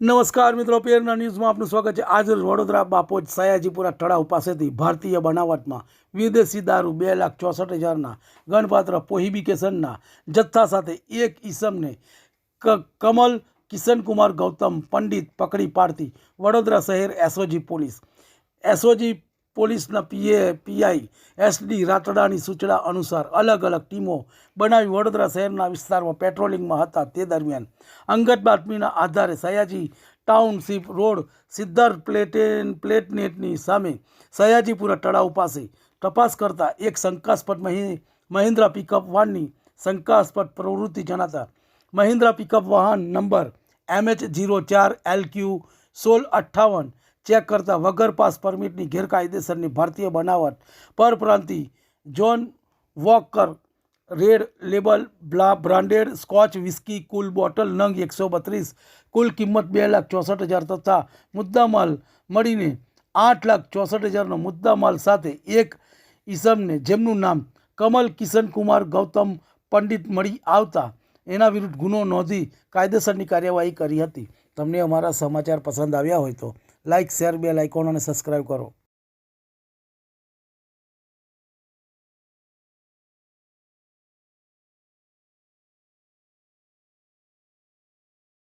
નમસ્કાર મિત્રો પેરના ન્યૂઝમાં આપનું સ્વાગત છે. આજે વડોદરા બાપોજ સયાજીપુરા તળાવ પાસેથી ભારતીય બનાવટમાં વિદેશી દારૂ બે લાખ ચોસઠ હજારના ગણપાત્ર પ્રોહિબિકેશનના જથ્થા સાથે એક ઈસમને ક કમલ કિશનકુમાર ગૌતમ પંડિત પકડી પાડતી વડોદરા શહેર એસઓજી પોલીસ. એસઓજી પોલીસના પીએ, પીઆઈ એસડી રાતડાની સૂચના અનુસાર અલગ અલગ ટીમો બનાવી વડોદરા શહેરના વિસ્તારમાં પેટ્રોલિંગમાં હતા તે દરમિયાન. અંગત બાતમીના આધારે સયાજી ટાઉનશીપ રોડ સિદ્ધાર્થ પ્લેટેન પ્લેટનેટની સામે સયાજીપુરા તળાવ પાસે તપાસ કરતા એક શંકાસ્પદ મહિ, મહિન્દ્રા પિકઅપ વાનની શંકાસ્પદ પ્રવૃત્તિ જણાતા મહિન્દ્રા પિકઅપ વાહન નંબર એમએચ જીરો ચાર એલ ક્યુ સોળ અઠ્ઠાવન ચેક કરતા વગર પાસ પરમિટની ગેરકાયદેસરની ભારતીય બનાવટ પરપ્રાંતિ જોન વોકર, રેડ લેબલ, બ્લા બ્રાન્ડેડ સ્કોચ, વિસ્કી, કુલ બોટલ, નંગ એકસો બત્રીસ, કુલ કિંમત બે લાખ ચોસઠ હજાર તથા મુદ્દામાલ મળીને આઠ લાખ ચોસઠ હજારનો મુદ્દામાલ સાથે એક ઈસમને જેમનું નામ કમલ કિશનકુમાર ગૌતમ પંડિત મળી આવતા એના વિરુદ્ધ ગુનો નોંધી કાયદેસરની કાર્યવાહી કરી હતી. તમને અમારા સમાચાર પસંદ આવ્યા હોય તો લાઇક શેર બે લાઇકોન અને સબસ્ક્રાઈબ કરો.